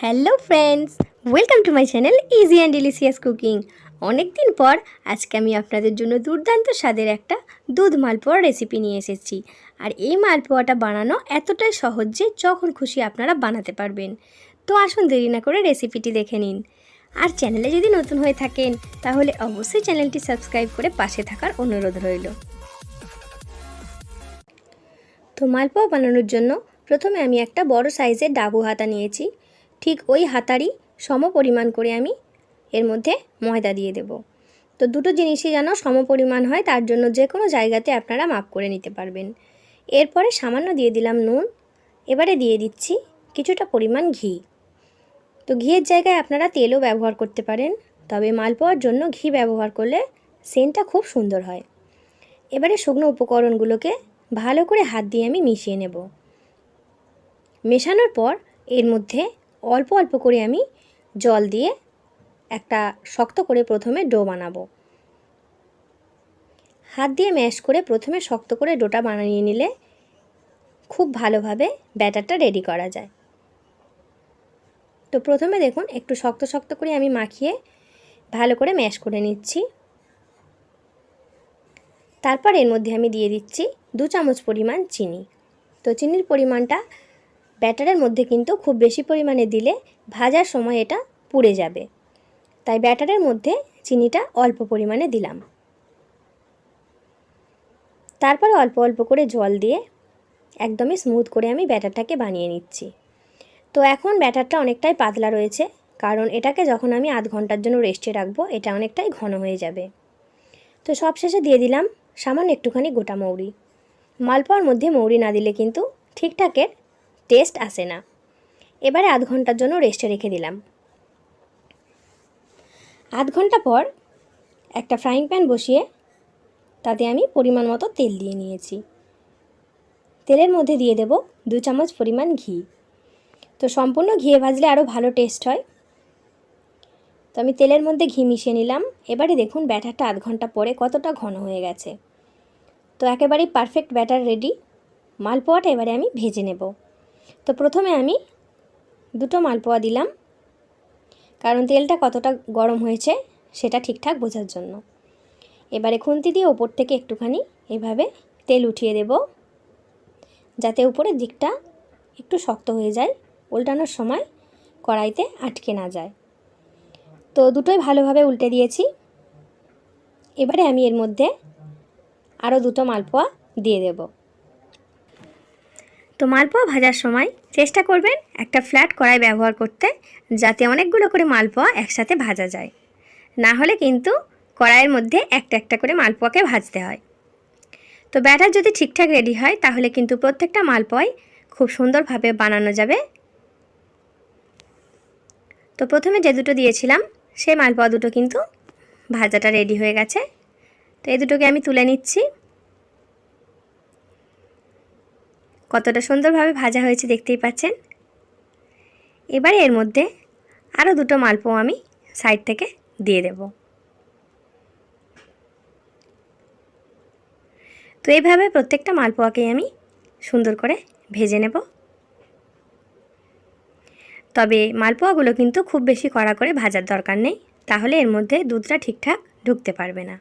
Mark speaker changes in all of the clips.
Speaker 1: Hello friends welcome to my channel easy and delicious cooking অনেক দিন পর আজকে আমি আপনাদের জন্য দুর্দান্ত স্বাদের একটা দুধ মালপোয়ার রেসিপি নিয়ে এসেছি। আর এই মালপোয়াটা বানানো এতটাই সহজ যে যখন খুশি আপনারা বানাতে পারবেন। তো আসুন দেরি না করে রেসিপিটি দেখে নিন। আর চ্যানেলে যদি নতুন হয়ে থাকেন, তাহলে অবশ্যই চ্যানেলটি সাবস্ক্রাইব করে পাশে থাকার অনুরোধ রইল। তো মালপোয়া বানানোর জন্য প্রথমে আমি একটা বড় সাইজের ডাবু হাতা নিয়েছি। ঠিক ওই হাতারই সম পরিমাণ করে আমি এর মধ্যে ময়দা দিয়ে দেব। তো দুটো জিনিসই যেন সম পরিমাণ হয়, তার জন্য যে কোনো জায়গাতে আপনারা মাপ করে নিতে পারবেন। এরপরে সামান্য দিয়ে দিলাম নুন, এবারে দিয়ে দিচ্ছি কিছুটা পরিমাণ ঘি। তো ঘিয়ের জায়গায় আপনারা তেলও ব্যবহার করতে পারেন, তবে মালপোয়ার জন্য ঘি ব্যবহার করলে সেন্টটা খুব সুন্দর হয়। এবারে শুকনো উপকরণগুলোকে ভালো করে হাত দিয়ে আমি মিশিয়ে নেব। মেশানোর পর এর মধ্যে অল্প অল্প করে আমি জল দিয়ে একটা শক্ত করে প্রথমে ডো বানাবো। হাত দিয়ে ম্যাশ করে প্রথমে শক্ত করে ডোটা বানিয়ে নিলে খুব ভালোভাবে ব্যাটারটা রেডি করা যায়। তো প্রথমে দেখুন, একটু শক্ত শক্ত করে আমি মাখিয়ে ভালো করে ম্যাশ করে নিচ্ছি। তারপর এর মধ্যে আমি দিয়ে দিচ্ছি দু চামচ পরিমাণ চিনি। তো চিনির পরিমাণটা ব্যাটারের মধ্যে কিন্তু খুব বেশি পরিমাণে দিলে ভাজার সময় এটা পুড়ে যাবে। তাই ব্যাটারের মধ্যে চিনিটা অল্প পরিমাণে দিলাম। তারপরে অল্প অল্প করে জল দিয়ে একদমই স্মুথ করে আমি ব্যাটারটাকে বানিয়ে নিচ্ছি। তো এখন ব্যাটারটা অনেকটাই পাতলা রয়েছে, কারণ এটাকে যখন আমি আধ ঘণ্টার জন্য রেস্টে রাখব, এটা অনেকটাই ঘন হয়ে যাবে। তো সবশেষে দিয়ে দিলাম সামান্য একটুখানি গোটা মৌরি। মালপোয়ার মধ্যে মৌরি না দিলে কিন্তু ঠিকঠাকের টেস্ট আসে না। এবারে আধ ঘণ্টার জন্য রেস্টে রেখে দিলাম। আধ ঘণ্টা পর একটা ফ্রাইং প্যান বসিয়ে তাতে আমি পরিমাণ মতো তেল দিয়ে নিয়েছি। তেলের মধ্যে দিয়ে দেব দু চামচ পরিমাণ ঘি। তো সম্পূর্ণ ঘিয়ে ভাজলে আরও ভালো টেস্ট হয়। তো আমি তেলের মধ্যে ঘি মিশিয়ে নিলাম। এবারে দেখুন ব্যাটারটা আধ ঘণ্টা পরে কতটা ঘন হয়ে গেছে। তো একেবারেই পারফেক্ট ব্যাটার রেডি মালপোয়াটা এবারে আমি ভেজে নেব। তো প্রথমে আমি দুটো মালপোয়া দিলাম, কারণ তেলটা কতটা গরম হয়েছে সেটা ঠিকঠাক বোঝার জন্য। এবারে খুন্তি দিয়ে ওপর থেকে একটুখানি এভাবে তেল উঠিয়ে দেব, যাতে উপরের দিকটা একটু শক্ত হয়ে যায়, উল্টানোর সময় কড়াইতে আটকে না যায়। তো দুটোই ভালোভাবে উল্টে দিয়েছি। এবারে আমি এর মধ্যে আরও দুটো মালপোয়া দিয়ে দেবো। তো মালপোয়া ভাজার সময় চেষ্টা করবেন একটা ফ্ল্যাট কড়াই ব্যবহার করতে যাতে অনেকগুলো করে মালপোয়া একসাথে ভাজা যায়। না হলে কিন্তু কড়াইয়ের মধ্যে একটা একটা করে মালপোয়াকে ভাজতে হয়। তো ব্যাটার যদি ঠিকঠাক রেডি হয়, তাহলে কিন্তু প্রত্যেকটা মালপোয়াই খুব সুন্দরভাবে বানানো যাবে। তো প্রথমে যে দুটো দিয়েছিলাম, সেই মালপোয়া দুটো কিন্তু ভাজাটা রেডি হয়ে গেছে। তো এই দুটোকে আমি তুলে নিচ্ছি। কতটা সুন্দরভাবে ভাজা হয়েছে দেখতেই পাচ্ছেন। এবারে এর মধ্যে আরও দুটো মালপোয়া আমি সাইড থেকে দিয়ে দেব। তো এইভাবে প্রত্যেকটা মালপোয়াকেই আমি সুন্দর করে ভেজে নেব। তবে মালপোয়াগুলো কিন্তু খুব বেশি কড়া করে ভাজার দরকার নেই, তাহলে এর মধ্যে দুধটা ঠিকঠাক ঢুকতে পারবে না।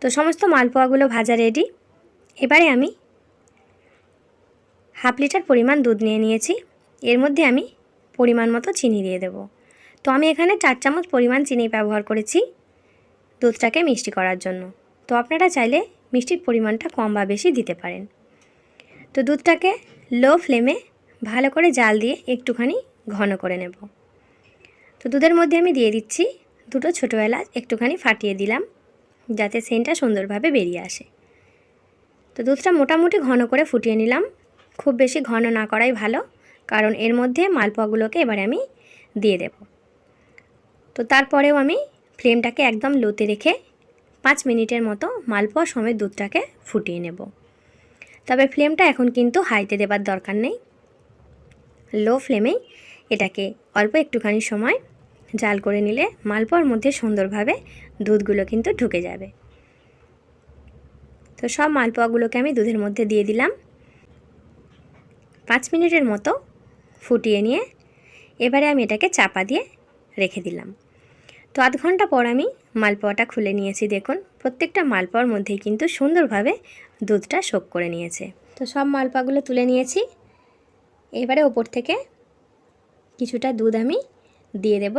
Speaker 1: তো সমস্ত মালপোয়াগুলো ভাজা রেডি এবারে আমি হাফ লিটার পরিমাণ দুধ নিয়ে নিয়েছি। এর মধ্যে আমি পরিমাণ মতো চিনি দিয়ে দেব। তো আমি এখানে চার চামচ পরিমাণ চিনি ব্যবহার করেছি দুধটাকে মিষ্টি করার জন্য। তো আপনারা চাইলে মিষ্টির পরিমাণটা কম বা বেশি দিতে পারেন। তো দুধটাকে লো ফ্লেমে ভালো করে জাল দিয়ে একটুখানি ঘন করে নেব। তো দুধের মধ্যে আমি দিয়ে দিচ্ছি দুটো ছোটো এলাচ একটুখানি ফাটিয়ে দিলাম যাতে সেন্টটা সুন্দরভাবে বেরিয়ে আসে। তো দুধটা মোটামুটি ঘন করে ফুটিয়ে নিলাম। খুব বেশি ঘন না করাই ভালো, কারণ এর মধ্যে মালপোয়াগুলোকে এবারে আমি দিয়ে দেব। তো তারপরেও আমি ফ্লেমটাকে একদম লোতে রেখে পাঁচ মিনিটের মতো মালপোয়া সমেত দুধটাকে ফুটিয়ে নেব। তবে ফ্লেমটা এখন কিন্তু হাইতে দেবার দরকার নেই। লো ফ্লেমেই এটাকে অল্প একটুখানি সময় জাল করে নিলে মালপোয়ার মধ্যে সুন্দরভাবে দুধগুলো কিন্তু ঢুকে যাবে। তো সব মালপোয়াগুলোকে আমি দুধের মধ্যে দিয়ে দিলাম। পাঁচ মিনিটের মতো ফুটিয়ে নিয়ে এবারে আমি এটাকে চাপা দিয়ে রেখে দিলাম। তো আধ ঘণ্টা পর আমি মালপোয়াটা খুলে নিয়েছি, দেখুন। প্রত্যেকটা মালপোয়ার মধ্যেই কিন্তু সুন্দরভাবে দুধটা শোক করে নিয়েছে। তো সব মালপোয়াগুলো তুলে নিয়েছি। এবারে ওপর থেকে কিছুটা দুধ আমি দিয়ে দেব।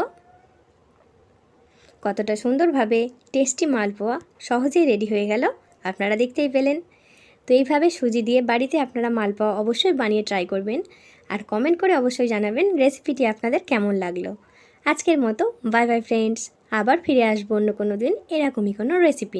Speaker 1: কতটা সুন্দরভাবে টেস্টি মালপোয়া সহজেই রেডি হয়ে গেল, আপনারা দেখতেই পেলেন। তো এইভাবে সুজি দিয়ে বাড়িতে আপনারা মালপোয়া অবশ্যই বানিয়ে ট্রাই করবেন। আর কমেন্ট করে অবশ্যই জানাবেন রেসিপিটি আপনাদের কেমন লাগল। আজকের মতো বাই বাই ফ্রেন্ডস আবার ফিরে আসব অন্য কোনো দিন এরকমই কোনো রেসিপি